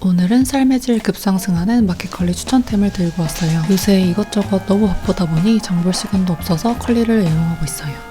오늘은 삶의 질 급상승하는 마켓컬리 추천템을 들고 왔어요. 요새 이것저것 너무 바쁘다 보니 장볼 시간도 없어서 컬리를 애용하고 있어요.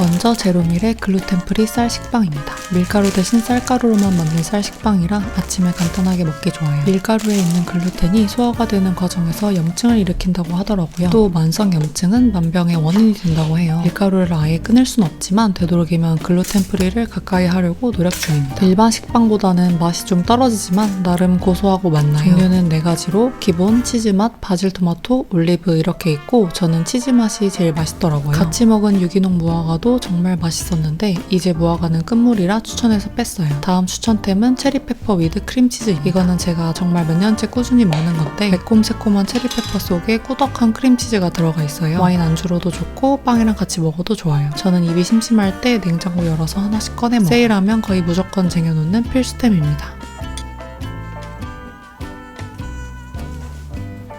먼저 제로밀의 글루텐 프리 쌀 식빵입니다. 밀가루 대신 쌀가루로만 만든 쌀 식빵이라 아침에 간단하게 먹기 좋아요. 밀가루에 있는 글루텐이 소화가 되는 과정에서 염증을 일으킨다고 하더라고요. 또 만성 염증은 만병의 원인이 된다고 해요. 밀가루를 아예 끊을 순 없지만 되도록이면 글루텐 프리를 가까이 하려고 노력 중입니다. 일반 식빵보다는 맛이 좀 떨어지지만 나름 고소하고 맛나요. 종류는 네 가지로 기본 치즈 맛, 바질 토마토, 올리브 이렇게 있고 저는 치즈 맛이 제일 맛있더라고요. 같이 먹은 유기농 무화과도 정말 맛있었는데 이제 무화과는 끝물이라 추천해서 뺐어요. 다음 추천템은 체리페퍼 위드 크림치즈. 이거는 제가 정말 몇 년째 꾸준히 먹는 건데 매콤새콤한 체리페퍼 속에 꾸덕한 크림치즈가 들어가 있어요. 와인 안주로도 좋고 빵이랑 같이 먹어도 좋아요. 저는 입이 심심할 때 냉장고 열어서 하나씩 꺼내 먹어요. 세일하면 거의 무조건 쟁여놓는 필수템입니다.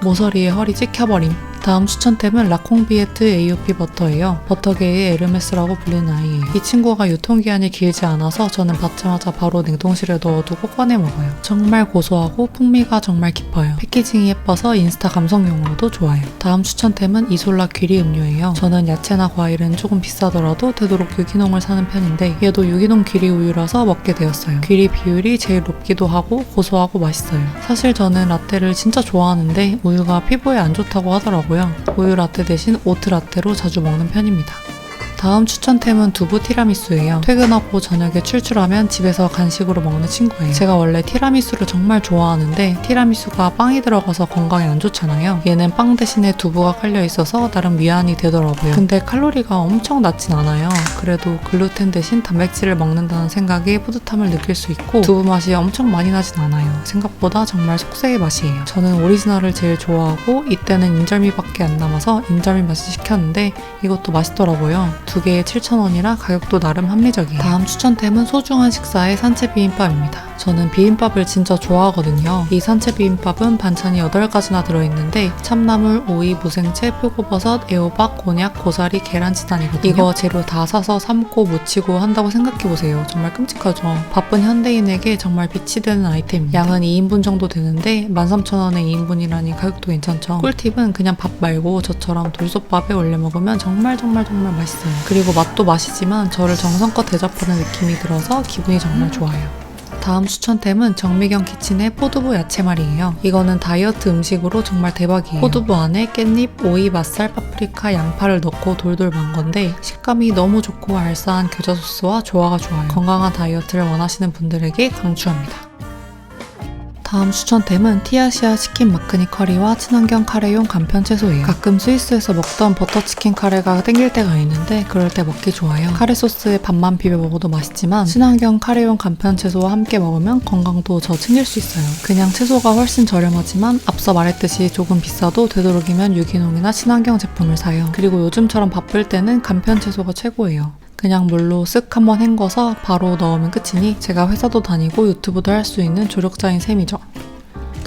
모서리에 허리 찍혀버림. 다음 추천템은 라콩비에트 AOP 버터예요. 버터계의 에르메스라고 불리는 아이예요. 이 친구가 유통기한이 길지 않아서 저는 받자마자 바로 냉동실에 넣어두고 꺼내 먹어요. 정말 고소하고 풍미가 정말 깊어요. 패키징이 예뻐서 인스타 감성용으로도 좋아요. 다음 추천템은 이솔라 귀리 음료예요. 저는 야채나 과일은 조금 비싸더라도 되도록 유기농을 사는 편인데 얘도 유기농 귀리 우유라서 먹게 되었어요. 귀리 비율이 제일 높기도 하고 고소하고 맛있어요. 사실 저는 라떼를 진짜 좋아하는데 우유가 피부에 안 좋다고 하더라 고요. 우유 라떼 대신 오트 라떼로 자주 먹는 편입니다. 다음 추천템은 두부 티라미수예요. 퇴근하고 저녁에 출출하면 집에서 간식으로 먹는 친구예요. 제가 원래 티라미수를 정말 좋아하는데 티라미수가 빵이 들어가서 건강에 안 좋잖아요. 얘는 빵 대신에 두부가 깔려 있어서 나름 위안이 되더라고요. 근데 칼로리가 엄청 낮진 않아요. 그래도 글루텐 대신 단백질을 먹는다는 생각에 뿌듯함을 느낄 수 있고 두부 맛이 엄청 많이 나진 않아요. 생각보다 정말 속세의 맛이에요. 저는 오리지널을 제일 좋아하고 이때는 인절미밖에 안 남아서 인절미 맛을 시켰는데 이것도 맛있더라고요. 두 개에 7,000원이라 가격도 나름 합리적이에요. 다음 추천템은 소중한 식사의 산채 비빔밥입니다. 저는 비빔밥을 진짜 좋아하거든요. 이 산채 비빔밥은 반찬이 8가지나 들어있는데 참나물, 오이, 무생채, 표고버섯, 애호박, 곤약, 고사리, 계란치단이거든요. 이거 재료 다 사서 삶고 무치고 한다고 생각해보세요. 정말 끔찍하죠. 바쁜 현대인에게 정말 빛이 되는 아이템입니다. 양은 2인분 정도 되는데 13,000원에 2인분이라니 가격도 괜찮죠. 꿀팁은 그냥 밥 말고 저처럼 돌솥밥에 올려 먹으면 정말 정말 정말 맛있어요. 그리고 맛도 맛이지만 저를 정성껏 대접하는 느낌이 들어서 기분이 정말 좋아요. 다음 추천템은 정미경 키친의 포두부 야채말이에요. 이거는 다이어트 음식으로 정말 대박이에요. 포두부 안에 깻잎, 오이, 맛살, 파프리카, 양파를 넣고 돌돌 만 건데 식감이 너무 좋고 알싸한 겨자 소스와 조화가 좋아요. 건강한 다이어트를 원하시는 분들에게 강추합니다. 다음 추천템은 티아시아 치킨 마크니 커리와 친환경 카레용 간편 채소예요. 가끔 스위스에서 먹던 버터치킨 카레가 땡길 때가 있는데 그럴 때 먹기 좋아요. 카레 소스에 밥만 비벼 먹어도 맛있지만 친환경 카레용 간편 채소와 함께 먹으면 건강도 더 챙길 수 있어요. 그냥 채소가 훨씬 저렴하지만 앞서 말했듯이 조금 비싸도 되도록이면 유기농이나 친환경 제품을 사요. 그리고 요즘처럼 바쁠 때는 간편 채소가 최고예요. 그냥 물로 쓱 한번 헹궈서 바로 넣으면 끝이니 제가 회사도 다니고 유튜브도 할 수 있는 조력자인 셈이죠.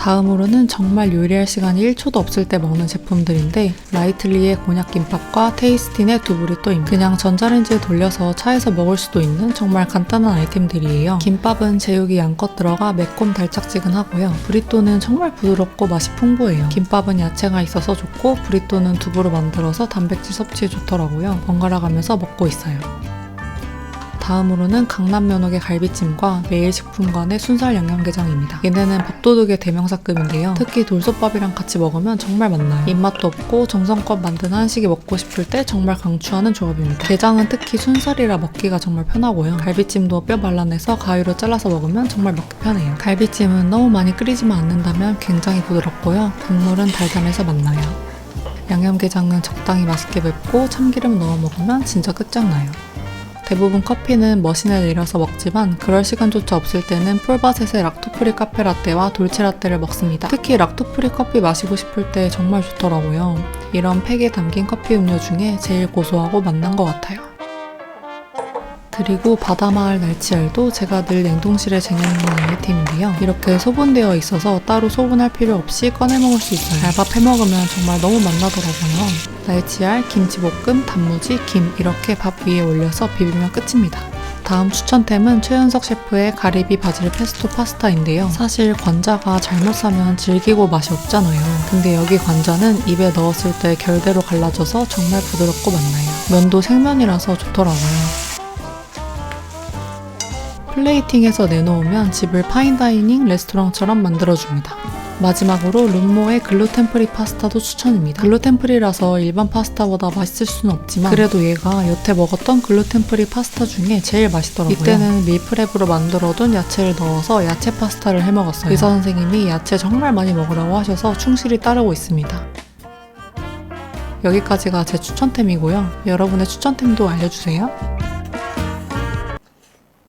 다음으로는 정말 요리할 시간이 1초도 없을 때 먹는 제품들인데 라이틀리의 곤약김밥과 테이스틴의 두부리또입니다. 그냥 전자레인지에 돌려서 차에서 먹을 수도 있는 정말 간단한 아이템들이에요. 김밥은 제육이 양껏 들어가 매콤 달짝지근하고요. 브리또는 정말 부드럽고 맛이 풍부해요. 김밥은 야채가 있어서 좋고 브리또는 두부로 만들어서 단백질 섭취에 좋더라고요. 번갈아 가면서 먹고 있어요. 다음으로는 강남 면옥의 갈비찜과 매일식품관의 순살 양념게장입니다. 얘네는 밥도둑의 대명사급인데요. 특히 돌솥밥이랑 같이 먹으면 정말 맛나요. 입맛도 없고 정성껏 만든 한식이 먹고 싶을 때 정말 강추하는 조합입니다. 게장은 특히 순살이라 먹기가 정말 편하고요. 갈비찜도 뼈 발라내서 가위로 잘라서 먹으면 정말 먹기 편해요. 갈비찜은 너무 많이 끓이지만 않는다면 굉장히 부드럽고요. 국물은 달달해서 맛나요. 양념게장은 적당히 맛있게 맵고 참기름 넣어 먹으면 진짜 끝장나요. 대부분 커피는 머신에 내려서 먹지만 그럴 시간조차 없을 때는 폴바셋의 락토프리 카페 라떼와 돌체 라떼를 먹습니다. 특히 락토프리 커피 마시고 싶을 때 정말 좋더라고요. 이런 팩에 담긴 커피 음료 중에 제일 고소하고 맛난 것 같아요. 그리고 바다마을 날치알도 제가 늘 냉동실에 쟁여놓는 아이템인데요. 이렇게 소분되어 있어서 따로 소분할 필요 없이 꺼내 먹을 수 있어요. 알밥 해 먹으면 정말 너무 맛나더라고요. 날치알, 김치볶음, 단무지, 김 이렇게 밥 위에 올려서 비비면 끝입니다. 다음 추천템은 최윤석 셰프의 가리비 바질 페스토 파스타인데요. 사실 관자가 잘못 사면 질기고 맛이 없잖아요. 근데 여기 관자는 입에 넣었을 때 결대로 갈라져서 정말 부드럽고 맛나요. 면도 생면이라서 좋더라고요. 플레이팅해서 내놓으면 집을 파인다이닝 레스토랑처럼 만들어줍니다. 마지막으로 룸모의 글루텐 프리 파스타도 추천입니다. 글루텐 프리라서 일반 파스타보다 맛있을 수는 없지만 그래도 얘가 여태 먹었던 글루텐 프리 파스타 중에 제일 맛있더라고요. 이때는 밀프렙으로 만들어둔 야채를 넣어서 야채 파스타를 해 먹었어요. 의사 선생님이 야채 정말 많이 먹으라고 하셔서 충실히 따르고 있습니다. 여기까지가 제 추천템이고요. 여러분의 추천템도 알려주세요.